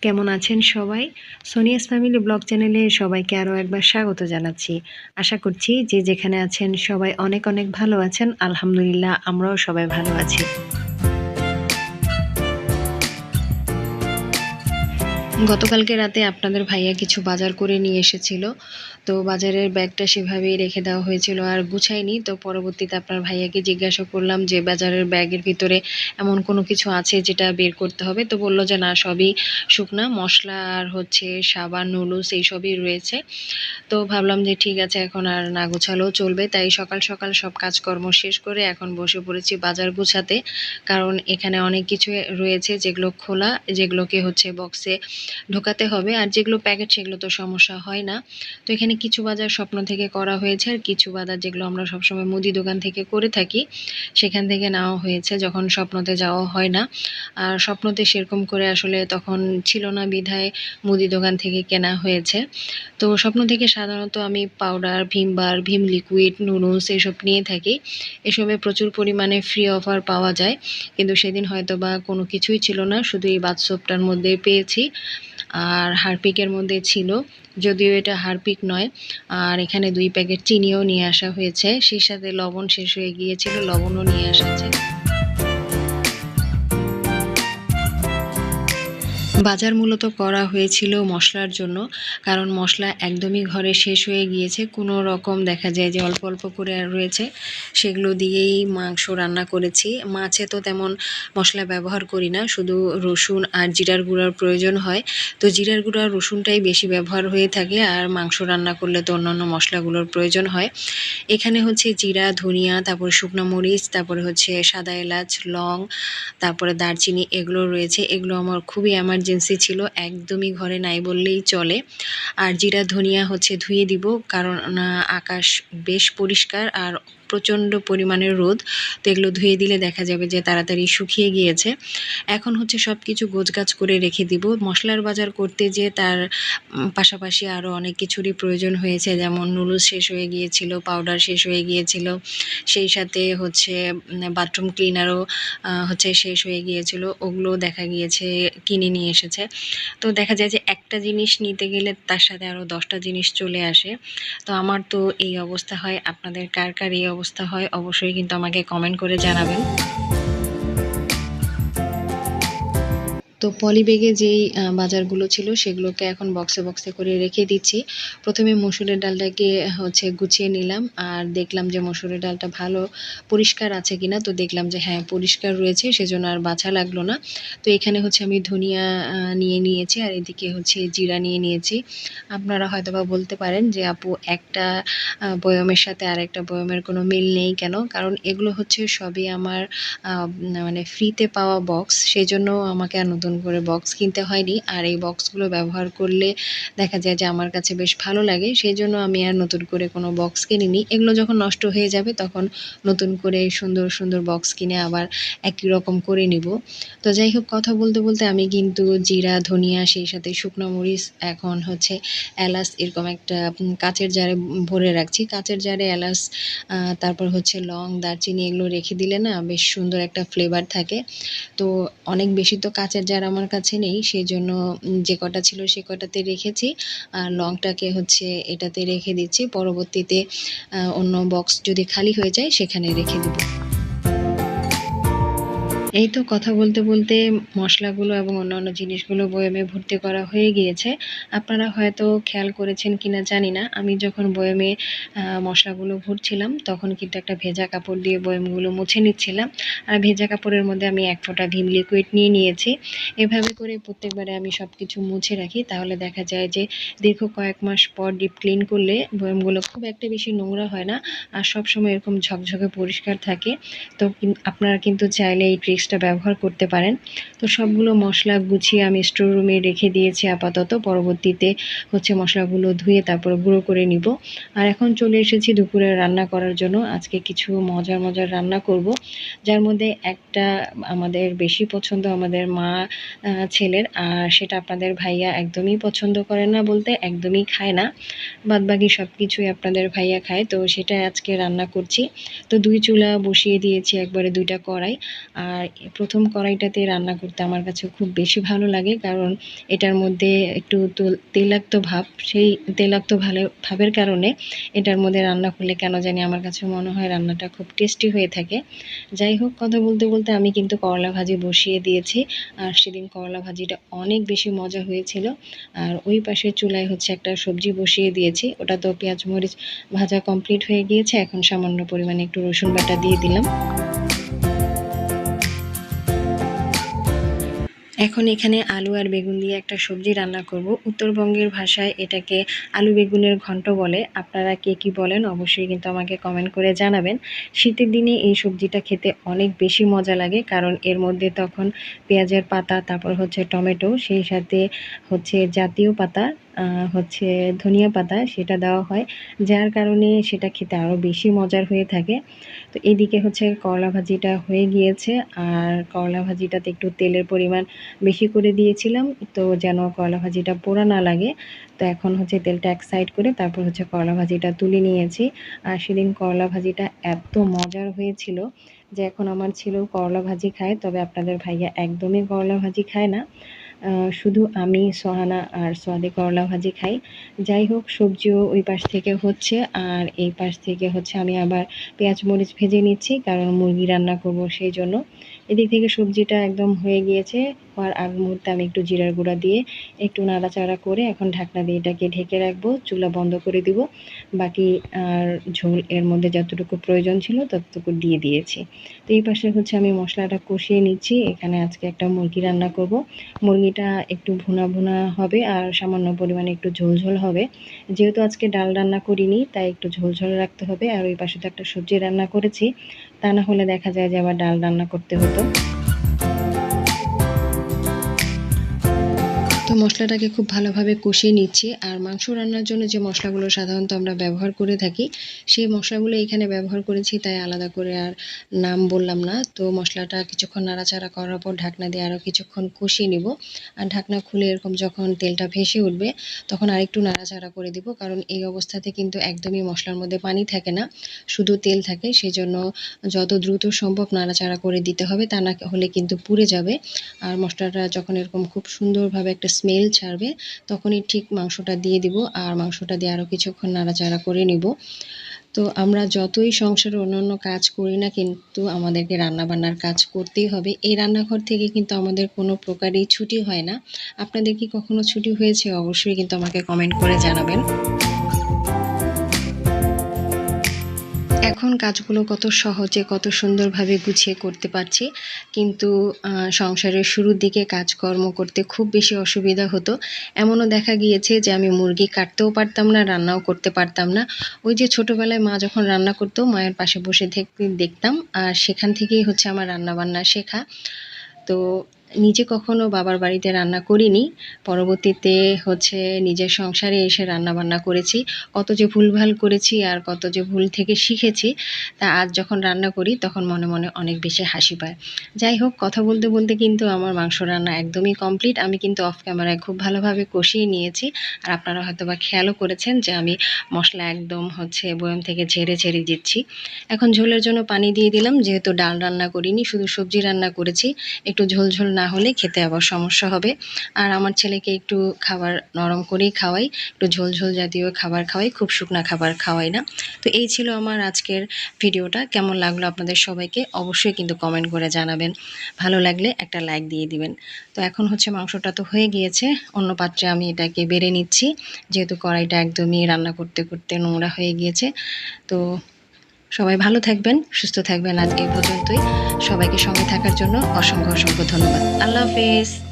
কেমন আছেন সবাই? সোনিয়াস ফ্যামিলি ব্লগ চ্যানেলে সবাইকে আরও একবার স্বাগত জানাচ্ছি। আশা করছি যে যেখানে আছেন সবাই অনেক অনেক ভালো আছেন। আলহামদুলিল্লাহ, আমরাও সবাই ভালো আছি। গতকালকে রাতে আপনাদের ভাইয়া কিছু বাজার করে নিয়ে এসেছিল। তো বাজারের ব্যাগটা সেভাবেই রেখে দেওয়া হয়েছিল আর গুছাইনি তো পরবর্তীতে আপনার ভাইয়াকে জিজ্ঞাসা করলাম যে, বাজারের ব্যাগের ভিতরে এমন কোনো কিছু আছে যেটা বের করতে হবে? তো বলল যে, না, সবই শুকনা। মশলা আর হচ্ছে সাবান, নুডলস এইসবই রয়েছে। তো ভাবলাম যে, ঠিক আছে, এখন আর না গোছালেও চলবে। তাই সকাল সকাল সব কাজকর্ম শেষ করে এখন বসে পড়েছি বাজার গুছাতে। কারণ এখানে অনেক কিছু রয়েছে যেগুলো খোলা, যেগুলোকে হচ্ছে বক্সে ঢোকাতে হবে। আর যেগুলো প্যাকেট সেগুলো তো সমস্যা হয় না। তো এখানে কিছু বাজার স্বপ্ন থেকে করা হয়েছে আর কিছু বাজার যেগুলো আমরা সবসময় মুদি দোকান থেকে করে থাকি, সেখান থেকে নেওয়া হয়েছে যখন স্বপ্নতে যাওয়া হয় না। আর স্বপ্নতে সেরকম করে আসলে তখন ছিল না বিধায় মুদি দোকান থেকে কেনা হয়েছে। তো স্বপ্ন থেকে সাধারণত আমি powder Vim bar Vim liquid noodles এসব নিয়ে থাকি। এসবে প্রচুর পরিমাণে ফ্রি অফার পাওয়া যায়। কিন্তু সেদিন হয়তো বা কোনো কিছুই ছিল না। শুধু এই বাথসোপটার মধ্যে পেয়েছি। আর হারপিকের মধ্যে ছিল, যদিও এটা হারপিক নয়। আর এখানে দুই প্যাকেট চিনিও নিয়ে আসা হয়েছে। সেই সাথে লবণ শেষ হয়ে গিয়েছিল, লবণও নিয়ে আসা বাজার মূলত করা হয়েছিল মশলার জন্য, কারণ মশলা একদমই ঘরে শেষ হয়ে গিয়েছে। কোনো রকম দেখা যায় যে অল্প অল্প করে রয়েছে, সেগুলো দিয়েই মাংস রান্না করেছি। মাছে তো তেমন মশলা ব্যবহার করি না, শুধু রসুন আর জিরার গুঁড়ার প্রয়োজন হয়। তো জিরার গুঁড়া, রসুনটাই বেশি ব্যবহার হয়ে থাকে আর মাংস রান্না করলে তো অন্যান্য মশলাগুলোর প্রয়োজন হয়। এখানে হচ্ছে জিরা, ধনিয়া, তারপরে শুকনো মরিচ, তারপরে হচ্ছে সাদা এলাচ, লং, তারপরে দারচিনি, এগুলো রয়েছে। এগুলো আমার খুবই এমার্জেন্সি ছিল, একদমই ঘরে নাই বললেই চলে। আর জিরা ধনিয়া হচ্ছে ধুয়ে দিব, কারণ আকাশ বেশ পরিষ্কার আর প্রচণ্ড পরিমাণে রোদ, তো এগুলো ধুয়ে দিলে দেখা যাবে যে তাড়াতাড়ি শুকিয়ে গিয়েছে। এখন হচ্ছে সব কিছু গোছগাছ করে রেখে দিব। মশলার বাজার করতে যে তার পাশাপাশি আরও অনেক কিছুরই প্রয়োজন হয়েছে। যেমন নুডলস শেষ হয়ে গিয়েছিল, পাউডার শেষ হয়ে গিয়েছিল, সেই সাথে হচ্ছে বাথরুম ক্লিনারও হচ্ছে শেষ হয়ে গিয়েছিল। ওগুলো দেখা গিয়েছে, কিনে নিয়ে এসেছে। তো দেখা যায় যে একটা জিনিস নিতে গেলে তার সাথে আরও দশটা জিনিস চলে আসে। তো আমার তো এই অবস্থা হয়। আপনাদের কার কার এই অবস্থা হয় অবশ্যই কিন্তু আমাকে কমেন্ট করে জানাবেন। তো পলিব্যাগে যেই বাজারগুলো ছিল সেগুলোকে এখন বক্সে বক্সে করে রেখে দিচ্ছি। প্রথমে মসুরের ডালটাকে হচ্ছে গুছিয়ে নিলাম আর দেখলাম যে মসুরের ডালটা ভালো পরিষ্কার আছে কিনা। তো দেখলাম যে হ্যাঁ পরিষ্কার রয়েছে, সেজন্য আর বাছা লাগল না। তো এখানে হচ্ছে আমি ধনিয়া নিয়ে নিয়েছি আর এদিকে হচ্ছে জিরা নিয়ে নিয়েছি। আপনারা হয়তো বা বলতে পারেন যে আপু, একটা বয়মের সাথে আরেকটা বয়মের কোনো মিল নেই কেন? কারণ এগুলো হচ্ছে সবই আমার মানে ফ্রিতে পাওয়া বক্স সেই জন্য আমাকে আর নতুন নতুন করে বক্স কিনতে হয়নি। আর এই বক্সগুলো ব্যবহার করলে দেখা যায় যে আমার কাছে বেশ ভালো লাগে। সেই জন্য আমি আর নতুন করে কোনো বক্স কিনিনি। এগুলো যখন নষ্ট হয়ে যাবে তখন নতুন করে সুন্দর সুন্দর বক্স কিনে আবার একই রকম করে নিব। তো যাই হোক, কথা বলতে বলতে আমি কিন্তু জিরা, ধনিয়া, সেই সাথে শুকনো মরিচ, এখন হচ্ছে এলাচ, এরকম একটা কাচের জারে ভরে রাখছি। কাচের জারে এলাচ তারপর হচ্ছে লং, দারচিনি এগুলো রেখে দিলে না বেশ সুন্দর একটা ফ্লেভার থাকে। তো অনেক বেশি তো কাচের জার আমার কাছে নেই সেই জন্য যে কটা ছিল সে কটাতে রেখেছি। আর লংটাকে হচ্ছে এটাতে রেখে দিচ্ছি। পরবর্তীতে অন্য বক্স যদি খালি হয়ে যায়, সেখানে রেখে দেবো। এই তো কথা বলতে বলতে মশলাগুলো এবং অন্যান্য জিনিসগুলো বয়মে ভর্তি করা হয়ে গিয়েছে। আপনারা হয়তো খেয়াল করেছেন কিনা জানি না। আমি যখন বয়মে মশলাগুলো ভরছিলাম, তখন কিন্তু একটা ভেজা কাপড় দিয়ে বয়মগুলো মুছে নিচ্ছিলাম। আর ভেজা কাপড়ের মধ্যে আমি এক ফোঁটা ভিম লিকুইড নিয়ে নিয়েছি। এভাবে করে প্রত্যেকবারে আমি সব কিছু মুছে রাখি। তাহলে দেখা যায় যে দীর্ঘ কয়েক মাস পর ডিপ ক্লিন করলে বয়মগুলো খুব একটা বেশি নোংরা হয় না। আর সবসময় এরকম ঝকঝকে পরিষ্কার থাকে। তো আপনারা কিন্তু চাইলে এই ট্রিক্স মিক্সটা ব্যবহার করতে পারেন। তো সবগুলো মশলা গুছিয়ে আমি স্টোর রুমে রেখে দিয়েছি আপাতত। পরবর্তীতে হচ্ছে মশলাগুলো ধুয়ে তারপর গুঁড়ো করে নিব। আর এখন চলে এসেছি দুপুরে রান্না করার জন্য। আজকে কিছু মজার মজার রান্না করব। যার মধ্যে একটা আমাদের বেশি পছন্দ আমাদের মা ছেলের। আর সেটা আপনাদের ভাইয়া একদমই পছন্দ করে না বলতে একদমই খায় না। বাদবাকি সব কিছুই আপনাদের ভাইয়া খায়। তো সেটা আজকে রান্না করছি। তো দুই চুলা বসিয়ে দিয়েছি একবারে দুইটা কড়াই। আর প্রথম কড়াইটাতে রান্না করতে আমার কাছে খুব বেশি ভালো লাগে, কারণ এটার মধ্যে একটু তুল- তৈলাক্ত ভাব, সেই তৈলাক্ত ভালো, ভাবের কারণে এটার মধ্যে রান্না করলে কেন জানি আমার কাছে মনে হয় রান্নাটা খুব টেস্টি হয়ে থাকে। যাই হোক, কথা বলতে বলতে আমি কিন্তু করলা ভাজি বসিয়ে দিয়েছি, আর সেদিন করলা ভাজিটা অনেক বেশি মজা হয়েছিল। আর ওই পাশে চুলায় হচ্ছে একটা সবজি বসিয়ে দিয়েছি, ওটা তো পেঁয়াজ, মরিচ ভাজা কমপ্লিট হয়ে গিয়েছে, এখন সামান্য পরিমাণে একটু রসুন বাটা দিয়ে দিলাম। এখন এখানে আলু আর বেগুন দিয়ে একটা সবজি রান্না করব। উত্তরবঙ্গের ভাষায় এটাকে আলু বেগুনের ঘন্ট বলে। আপনারা কে কি বলেন অবশ্যই কিন্তু আমাকে কমেন্ট করে জানাবেন। শীতের দিনে এই সবজিটা খেতে অনেক বেশি মজা লাগে, কারণ এর মধ্যে তখন পেঁয়াজের পাতা, তারপর হচ্ছে টমেটো, সেই সাথে হচ্ছে জাতীয় পাতা হচ্ছে ধনিয়া পাতা সেটা দেওয়া হয়, যার কারণে সেটা খেতে আরও বেশি মজার হয়ে থাকে। তো এদিকে হচ্ছে করলা ভাজিটা হয়ে গিয়েছে, আর করলা ভাজিটাতে একটু তেলের পরিমাণ বেশি করে দিয়েছিলাম, তো যেন করলা ভাজিটা পোড়া না লাগে। তো এখন হচ্ছে তেলটা এক সাইড করে তারপর হচ্ছে করলা ভাজিটা তুলে নিয়েছি। আর সেদিন করলা ভাজিটা এত মজার হয়েছিল যে এখন আমার ছিল করলা ভাজি খায়, তবে আপনাদের ভাইয়া একদমই করলা ভাজি খায় না। শুধু আমি, সোহানা আর সোয়াদে করলা ভাজি খাই। যাই হোক, সবজিও ওই পাশ থেকে হচ্ছে, আর এই পাশ থেকে হচ্ছে আমি আবার পেঁয়াজ মরিচ ভেজে নিচ্ছি, কারণ মুরগি রান্না করব সেই জন্য। এদিক থেকে সবজিটা একদম হয়ে গিয়েছে। হওয়ার আগ মুহূর্তে আমি একটু জিরার গুঁড়া দিয়ে একটু নাড়াচাড়া করে এখন ঢাকনা দিয়ে এটাকে ঢেকে রাখব, চুলা বন্ধ করে দিব। বাকি আর ঝোল এর মধ্যে যতটুকু প্রয়োজন ছিল ততটুকু দিয়ে দিয়েছি। তো এই পাশে হচ্ছে আমি মশলাটা কষিয়ে নিচ্ছি। এখানে আজকে একটা মুরগি রান্না করব। মুরগিটা একটু ভুনা ভুনা হবে আর সামান্য পরিমাণে একটু ঝোল ঝোল হবে। যেহেতু আজকে ডাল রান্না করিনি, তাই একটু ঝোল ঝোল রাখতে হবে। আর ওই পাশে তো একটা সবজি রান্না করেছি। তা না হলে দেখা যায় যে আবার ডাল রান্না করতে হতো। তো মশলাটাকে খুব ভালোভাবে কষিয়ে নিচ্ছি। আর মাংস রান্নার জন্য যে মশলাগুলো সাধারণত আমরা ব্যবহার করে থাকি, সেই মশলাগুলো এখানে ব্যবহার করেছি তাই আলাদা করে আর নাম বললাম না। তো মশলাটা কিছুক্ষণ নাড়াচাড়া করার পর ঢাকনা দিয়ে আরও কিছুক্ষণ কষিয়ে নিব। আর ঢাকনা খুলে এরকম যখন তেলটা ভেসে উঠবে, তখন আরেকটু নাড়াচাড়া করে দিব। কারণ এই অবস্থাতে কিন্তু একদমই মশলার মধ্যে পানি থাকে না, শুধু তেল থাকে। সেই জন্য যত দ্রুত সম্ভব নাড়াচাড়া করে দিতে হবে, তা না হলে কিন্তু পুড়ে যাবে। আর মশলাটা যখন এরকম খুব সুন্দরভাবে একটা স্মেল ছাড়বে, তখনই ঠিক মাংসটা দিয়ে দিব আর মাংসটা দিয়ে আরও কিছুক্ষণ নাড়াচাড়া করে নিব। তো আমরা যতই সংসারে অন্য কাজ করি না কিন্তু আমাদেরকে রান্নাবান্নার কাজ করতেই হবে। এই রান্নাঘর থেকে কিন্তু আমাদের কোনো প্রকারই ছুটি হয় না। আপনাদের কি কখনো ছুটি হয়েছে? অবশ্যই কিন্তু আমাকে কমেন্ট করে জানাবেন। এখন কাজগুলো কত সহজে, কত সুন্দরভাবে গুছিয়ে করতে পারছি। কিন্তু সংসারের শুরুর দিকে কাজকর্ম করতে খুব বেশি অসুবিধা হতো। এমনও দেখা গিয়েছে যে আমি মুরগি কাটতেও পারতাম না, রান্নাও করতে পারতাম না। ওই যে ছোটোবেলায় মা যখন রান্না করতো, মায়ের পাশে বসে দেখতাম, আর সেখান থেকেই হচ্ছে আমার রান্না বান্না শেখা। তো নিজে কখনো বাবার বাড়িতে রান্না করিনি। পরবর্তীতে হচ্ছে নিজের সংসারে এসে রান্না বান্না করেছি। কত যে ভুলভাল করেছি আর কত যে ভুল থেকে শিখেছি, তা আজ যখন রান্না করি, তখন মনে মনে অনেক বেশি হাসি পায়। যাই হোক, কথা বলতে বলতে কিন্তু আমার মাংস রান্না একদমই কমপ্লিট আমি কিন্তু অফ ক্যামেরায় খুব ভালোভাবে কষিয়ে নিয়েছি। আর আপনারা হয়তো বা খেয়ালও করেছেন যে আমি মশলা একদম হচ্ছে বয়ম থেকে ঝেড়ে ঝেড়ে দিচ্ছি। এখন ঝোলের জন্য পানি দিয়ে দিলাম, যেহেতু ডাল রান্না করিনি, শুধু সবজি রান্না করেছি। একটু ঝোল ঝোল না হলে খেতে আবার সমস্যা হবে। আর আমার ছেলেকে একটু খাবার নরম করেই খাওয়াই, একটু ঝোল ঝোল জাতীয় খাবার খাওয়াই, খুব শুকনা খাবার খাওয়াই না। তো এই ছিল আমার আজকের ভিডিওটা, কেমন লাগল আপনাদের সবাইকে অবশ্যই কিন্তু কমেন্ট করে জানাবেন। ভালো লাগলে একটা লাইক দিয়ে দিবেন। তো এখন হচ্ছে মাংসটা তো হয়ে গিয়েছে, অন্য পাত্রে আমি এটাকে বেড়ে নিচ্ছি, যেহেতু কড়াইটা একদমই রান্না করতে করতে নোংরা হয়ে গিয়েছে। তো সবাই ভালো থাকবেন, সুস্থ থাকবেন আজকে পর্যন্তই। সবাইকে সঙ্গে থাকার জন্য অসংখ্য অসংখ্য ধন্যবাদ। আল্লাহ হাফেজ।